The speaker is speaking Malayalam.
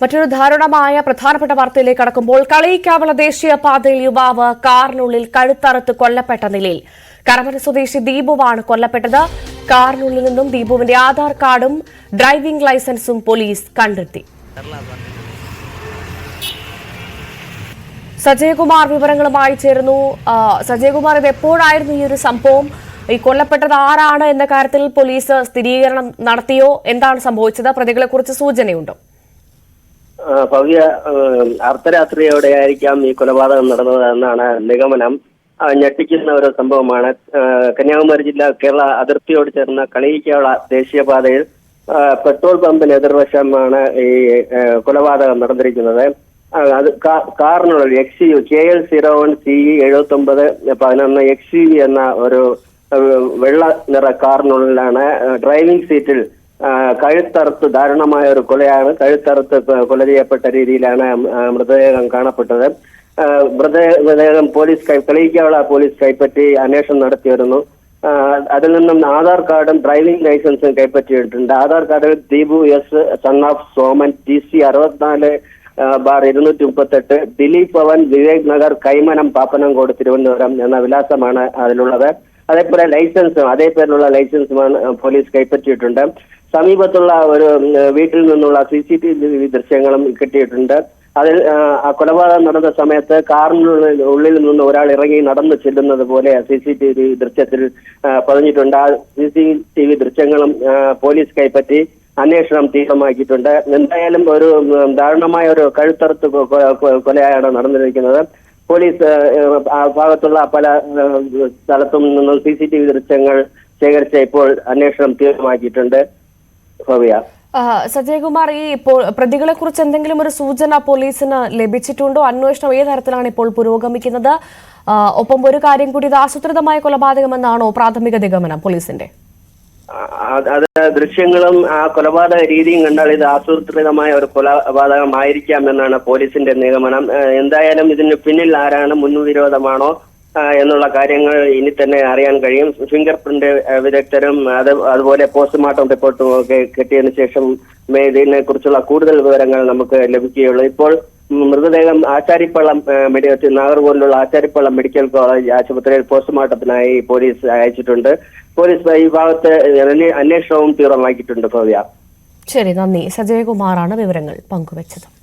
മറ്റൊരു ദാരുണമായ പ്രധാനപ്പെട്ട വാർത്തയിലേക്ക് കടക്കുമ്പോൾ കളിയിക്കാവള ദേശീയപാതയിൽ യുവാവ് കാറിനുള്ളിൽ കഴുത്തറുത്ത് കൊല്ലപ്പെട്ട നിലയിൽ. കരമന സ്വദേശി ദീപുവാണ് കൊല്ലപ്പെട്ടത്. കാറിനുള്ളിൽ നിന്നും ദീപുവിന്റെ ആധാർ കാർഡും ഡ്രൈവിംഗ് ലൈസൻസും പോലീസ് കണ്ടെത്തി. സജയകുമാർ വിവരങ്ങളുമായി ചേരുന്നു. സജയകുമാർ ഇത് എപ്പോഴായിരുന്നു ഈ ഒരു സംഭവം? ഈ കൊല്ലപ്പെട്ടത് ആരാണ് എന്ന കാര്യത്തിൽ പോലീസ് സ്ഥിരീകരണം നടത്തിയോ? എന്താണ് സംഭവിച്ചത്? പ്രതികളെക്കുറിച്ച് സൂചനയുണ്ടോ? ഭവ്യ അർദ്ധരാത്രിയോടെയായിരിക്കാം ഈ കൊലപാതകം നടന്നത് എന്നാണ് നിഗമനം. ഞെട്ടിക്കുന്ന ഒരു സംഭവമാണ്. കന്യാകുമാരി ജില്ല കേരള അതിർത്തിയോട് ചേർന്ന കളിയിക്കാവള ദേശീയപാതയിൽ പെട്രോൾ പമ്പിന് എതിർവശമാണ് ഈ കൊലപാതകം നടന്നിരിക്കുന്നത്. അത് കാറിനുള്ള X U K L zero one C എഴുപത്തി ഒമ്പത് പതിനൊന്ന് എക്സ് യു എന്ന ഒരു വെള്ള നിറ കാറിനുള്ളിലാണ് ഡ്രൈവിംഗ് സീറ്റിൽ കഴുത്തറുത്ത് ദാരുണമായ ഒരു കൊലയാണ്. കഴുത്തറുത്ത് കൊല ചെയ്യപ്പെട്ട രീതിയിലാണ് മൃതദേഹം കാണപ്പെട്ടത്. മൃതദേഹം പോലീസ് കൈ തെളിയിക്കാനുള്ള പോലീസ് കൈപ്പറ്റി അന്വേഷണം നടത്തി വരുന്നു അതിൽ നിന്നും ആധാർ കാർഡും ഡ്രൈവിംഗ് ലൈസൻസും കൈപ്പറ്റിയിട്ടുണ്ട്. ആധാർ കാർഡിൽ Deepu S son of Soman T C അറുപത്തിനാല് ബാർ ഇരുന്നൂറ്റി മുപ്പത്തെട്ട് ദിലീപ് ഭവൻ വിവേക് നഗർ കൈമനം പാപ്പനംകോട് തിരുവനന്തപുരം എന്ന വിലാസമാണ് അതിലുള്ളത്. അതേപോലെ ലൈസൻസും അതേ പേരിലുള്ള ലൈസൻസുമാണ് പോലീസ് കൈപ്പറ്റിയിട്ടുണ്ട്. സമീപത്തുള്ള ഒരു വീട്ടിൽ നിന്നുള്ള സി സി ടി വി ദൃശ്യങ്ങളും കിട്ടിയിട്ടുണ്ട്. അതിൽ കൊലപാതകം നടന്ന സമയത്ത് കാറിനുള്ളിൽ ഉള്ളിൽ നിന്ന് ഒരാൾ ഇറങ്ങി നടന്നു ചെല്ലുന്നത് പോലെ സി സി ടി വി ദൃശ്യത്തിൽ പതിഞ്ഞിട്ടുണ്ട്. ആ സി സി ടി വി ദൃശ്യങ്ങളും പോലീസ് കൈപ്പറ്റി അന്വേഷണം തീവ്രമാക്കിയിട്ടുണ്ട് എന്തായാലും ഒരു ദാരുണമായ ഒരു കഴുത്തറുത്ത് കൊലയാണ് നടന്നിരിക്കുന്നത്. പോലീസ് ഭാഗത്തുള്ള പല സ്ഥലത്തും നിന്നും സി സി ടി വി ദൃശ്യങ്ങൾ ശേഖരിച്ച ഇപ്പോൾ അന്വേഷണം തീവ്രമാക്കിയിട്ടുണ്ട് ഭവ്യ സജയകുമാർ ഈ ഇപ്പോൾ പ്രതികളെ കുറിച്ച് എന്തെങ്കിലും ഒരു സൂചന പോലീസിന് ലഭിച്ചിട്ടുണ്ടോ? അന്വേഷണം ഏത് തരത്തിലാണ് ഇപ്പോൾ പുരോഗമിക്കുന്നത്? ഒപ്പം ഒരു കാര്യം കൂടി ഇത് ആസൂത്രിതമായ കൊലപാതകമെന്നാണോ പ്രാഥമിക നിഗമനം പോലീസിന്റെ? അത് ദൃശ്യങ്ങളും ആ കൊലപാതക രീതിയും കണ്ടാൽ ഇത് ആസൂത്രിതമായ ഒരു കൊലപാതകമായിരിക്കാം എന്നാണ് പോലീസിന്റെ നിഗമനം. എന്തായാലും ഇതിന് പിന്നിൽ ആരാണ് മുൻവിരോധമാണോ എന്നുള്ള കാര്യങ്ങൾ ഇനി തന്നെ അറിയാൻ കഴിയും. ഫിംഗർ പ്രിന്റ് വിദഗ്ധരും അത് അതുപോലെ പോസ്റ്റ്മോർട്ടം റിപ്പോർട്ടും ഒക്കെ കിട്ടിയതിനു ശേഷം ഇതിനെ കുറിച്ചുള്ള കൂടുതൽ വിവരങ്ങൾ നമുക്ക് ലഭിക്കുകയുള്ളൂ. ഇപ്പോൾ മൃതദേഹം ആശാരിപ്പള്ളം ആ, മെഡിക്കൽ നാഗർകോവിലുള്ള ആശാരിപ്പള്ളം മെഡിക്കൽ കോളേജ് ആശുപത്രിയിൽ പോസ്റ്റ്മോർട്ടത്തിനായി പോലീസ് അയച്ചിട്ടുണ്ട്. പോലീസ് ഈ ഭാഗത്ത് അന്വേ- അന്വേഷണവും തീവ്രമാക്കിയിട്ടുണ്ട് ഭവ്യ ശരി നന്ദി. സജയകുമാറാണ് വിവരങ്ങൾ പങ്കുവച്ചത്.